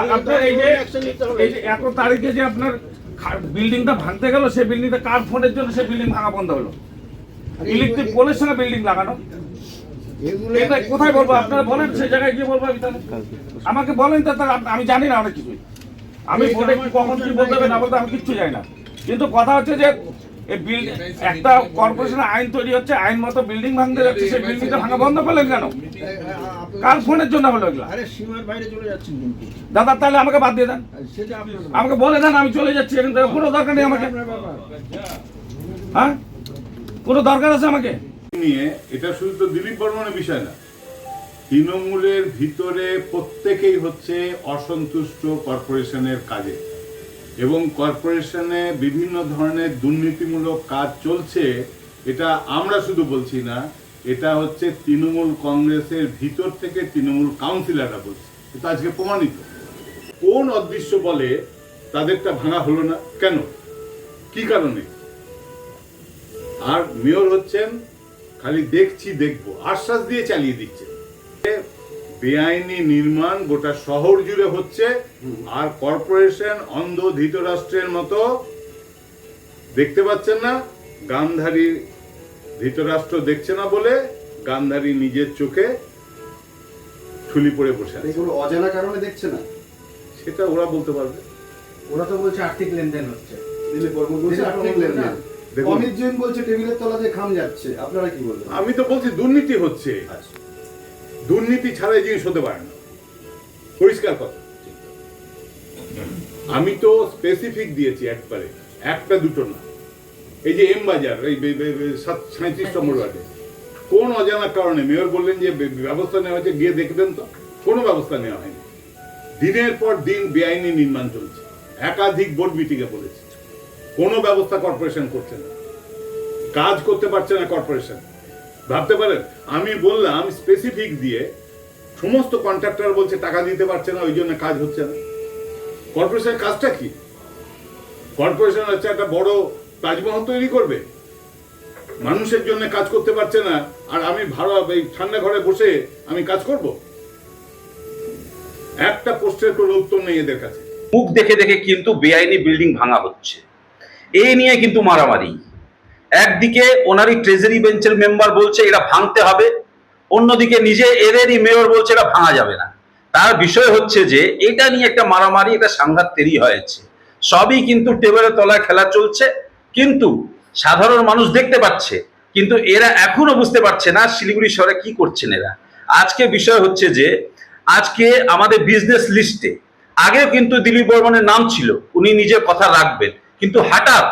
আপনার এই যে এই যে এত তারিখে যে আপনার বিল্ডিংটা ভাঙতে গেল সেই বিল্ডিংটা কার ফোনের জন্য সেই বিল্ডিং ভাঙা বন্ধ হলো? ইলেকট্রিক পোলের সঙ্গে বিল্ডিং লাগানো? এটা কোথায় বলব? আপনারা বলেন সেই জায়গায় গিয়ে বলব আমি তাহলে। আমাকে বলেন তো আমি জানি না অনেক কিছুই। আমি ভোটে কখন কি বলতে হবে না বলতে আমি কিচ্ছু জানি না। কিন্তু কথা হচ্ছে যে এই বিল একটা কর্পোরেশনের আইন তৈরি হচ্ছে আইন মতো বিল্ডিং ভাঙতে যাচ্ছে সেই বিল্ডিংটা ভাঙা বন্ধ করলেন কেন? কার ফোনের জন্য হলো এগুলা। বাইরে চলে যাচ্ছেন দাদা তাহলে আমাকে বাদ দিয়ে দেন। আমাকে বলে দেন আমি চলে যাচ্ছি এখান থেকে কোনো দরকার নেই আমাকে। হ্যাঁ? কোনো দরকার আছে আমাকে? নিয়ে এটা শুধু তো দিলীপ বর্মনের বিষয় না। তৃণমূলের ভিতরে প্রত্যেকেই হচ্ছে অসন্তুষ্ট কর্পোরেশনের কাজে। এবং কর্পোরেশনে বিভিন্ন ধরনের দুর্নীতিমূলক কাজ চলছে, এটা আমরা শুধু বলছি না, এটা হচ্ছে তৃণমূল কংগ্রেসের ভিতর থেকে তৃণমূল কাউন্সিলররা বলছে। এটা আজকে প্রমাণিত। কোন অদৃশ্য বলে তাদেরটা ভাঙা হলো না? কেন? কি কারণে? আর মেয়র হচ্ছেন, খালি দেখছি, দেখব। আশ্বাস দিয়ে চালিয়ে দিচ্ছে বেআইনি নির্মাণ গোটা শহর জুড়ে হচ্ছে আর কর্পোরেশন অন্ধ ধৃতরাষ্ট্রের মতো। দেখতে পাচ্ছেন না? গান্ধারী ধৃতরাষ্ট্র দেখছে না বলে গান্ধারী নিজের চোখে ঠুলি পড়ে বসে এগুলো অজানা কারণে দেখছে না? সেটা ওরা বলতে পারবে। ওরা তো বলছে আর্থিক লেনদেন হচ্ছে। দিলীপ বর্মন বলছে আর্থিক লেনদেন। অমিত জৈন বলছে টেবিলের তলা দিয়ে খাম যাচ্ছে। আপনারা কি বলবেন? আমি তো বলছি দুর্নীতি হচ্ছে। আচ্ছা। দুর্নীতি ছাড়া এই জিনিস হতে পারে না। পরিষ্কার কথা। আমি তো স্পেসিফিক দিয়েছি একবারে। একটা দুটো না। এই যে এম বাজার এই সাঁত্রিশ নম্বর ওয়ার্ডে। কোন অজানা কারণে? মেয়র বললেন যে ব্যবস্থা নেওয়া হয়েছে গিয়ে দেখবেন তো। কোনো ব্যবস্থা নেওয়া হয়নি। দিনের পর দিন বেআইনি নির্মাণ চলছে। একাধিক বোর্ড মিটিংয়ে বলেছে। কোনো ব্যবস্থা কর্পোরেশন করছে না। কাজ করতে পারছে না কর্পোরেশন ভাবতে পারেন, আমি বললাম স্পেসিফিক দিয়ে, সমস্ত কন্ট্রাক্টর বলছে টাকা দিতে পারছে না, ওই জন্য কাজ হচ্ছে না। কর্পোরেশনের কাজটা কি? কর্পোরেশন হচ্ছে একটা বড় তাজমহল তৈরি করবে। মানুষের জন্য কাজ করতে পারছে না, আর আমি ভাড়া, এই ঠান্ডা ঘরে বসে আমি কাজ করব? একটা পোস্টের কোনো উত্তর নেই এদের কাছে। মুখ দেখে দেখে কিন্তু বেআইনি বিল্ডিং ভাঙা হচ্ছে। এই নিয়ে কিন্তু মারামারি। একদিকে ওনারই ট্রেজারি বেঞ্চের মেম্বার বলছে এটা ভাঙতে হবে, অন্যদিকে নিজে এদেরই মেয়র বলছে এটা ভাঙা যাবে না। তার বিষয় হচ্ছে যে, এটা নিয়ে একটা মারামারি, এটা সাংঘাত তেরি হয়েছে। সবই কিন্তু টেবিলের তলায় খেলা চলছে, কিন্তু সাধারণ মানুষ দেখতে পাচ্ছে, কিন্তু এরা এখনও বুঝতে পারছে না শিলিগুড়ি শহরে কি করছেন এরা। আজকে বিষয় হচ্ছে যে, আজকে আমাদের বিজনেস লিস্টে আগেও কিন্তু দিলীপ বর্মনের নাম ছিল, উনি নিজের কথা রাখবেন, কিন্তু হঠাৎ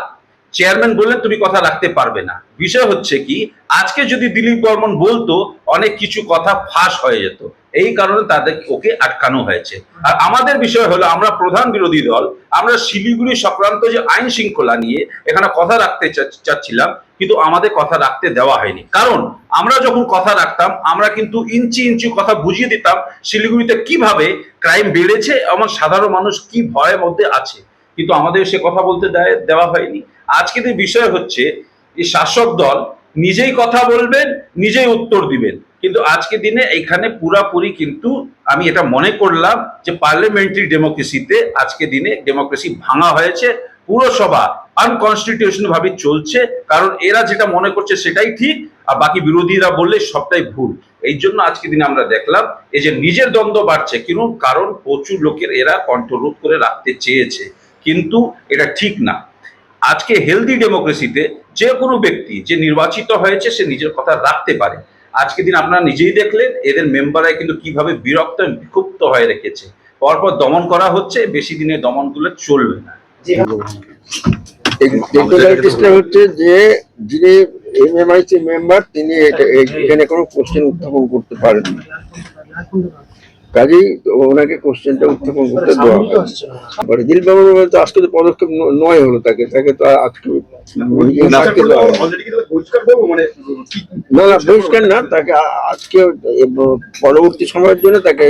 চেয়ারম্যান বললেন, তুমি কথা রাখতে পারবে না। বিষয় হচ্ছে কি, আজকে যদি দিলীপ বর্মন বলতো, অনেক কিছু কথা ফাঁস হয়ে যেত। এই কারণে তাদের ওকে আটকানো হয়েছে। আর আমাদের বিষয় হলো, আমরা প্রধান বিরোধী দল, আমরা শিলিগুড়ি সংক্রান্ত যে আইন শৃঙ্খলা নিয়ে এখানে কথা রাখতে চাচ্ছিলাম, কিন্তু আমাদের কথা রাখতে দেওয়া হয়নি। কারণ, আমরা যখন কথা রাখতাম, আমরা কিন্তু ইঞ্চি ইঞ্চি কথা বুঝিয়ে দিতাম, শিলিগুড়িতে কীভাবে ক্রাইম বেড়েছে এবং সাধারণ মানুষ কি ভয়ের মধ্যে আছে। কিন্তু আমাদের সে কথা বলতে দেয়- দেওয়া হয়নি। আজকে যে বিষয় হচ্ছে এই শাসক দল নিজেই কথা বলবেন, নিজেই উত্তর দিবেন। কিন্তু আজকে দিনে এখানে পুরাপুরি কিন্তু আমি এটা মনে করলাম যে পার্লামেন্টারি ডেমোক্রেসিতে আজকে দিনে ডেমোক্রেসি ভাঙা হয়েছে, পুরসভা আনকনস্টিটিউশন ভাবে চলছে, কারণ এরা যেটা মনে করছে সেটাই ঠিক, আর বাকি বিরোধীরা বললে সবটাই ভুল। এই জন্য আজকে দিনে আমরা দেখলাম, এই যে নিজের দ্বন্দ্ব বাড়ছে, কিন্তু কারণ প্রচুর লোকের এরা কন্ট্রোল করে রাখতে চেয়েছে। কিন্তু এটা ঠিক না। আজকে হেলদি ডেমোক্রেসিতে যে কোনো ব্যক্তি যে নির্বাচিত হয়েছে সে নিজের কথা রাখতে পারে। আজকে দিন আপনারা নিজেই দেখলেন, এদের মেম্বাররা কিন্তু কীভাবে বিরক্ত বিক্ষুব্ধ হয়ে রেখেছে। পরপর দমন করা হচ্ছে, বেশি দিনে দমনগুলো চলবে না। হচ্ছে যে, যিনি মেম্বার তিনি এখানে কোনো কোশ্চেন উত্থাপন করতে পারেন কাজেই ওনাকে কোশ্চেনটা উত্থাপন করতে দেওয়া হয়। বলতে আজকে তো পদক্ষেপ নয় হলো তাকে তাকে তো আজকে হলো। না না বহিষ্কার না তাকে আজকে পরবর্তী সময়ের জন্য তাকে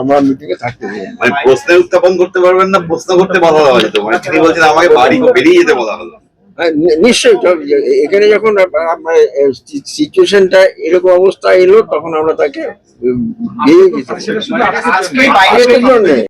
আমরা মিটিং এ থাকতে মানে প্রশ্নের উত্থাপন করতে পারবেন না প্রশ্ন করতে বাধা দেওয়া যেত মানে তিনি বলছেন আমাকে বাড়ি বেরিয়ে যেতে বলা হলো। নিশ্চয়ই এখানে যখন সিচুয়েশনটা এরকম অবস্থা এলো তখন আমরা তাকে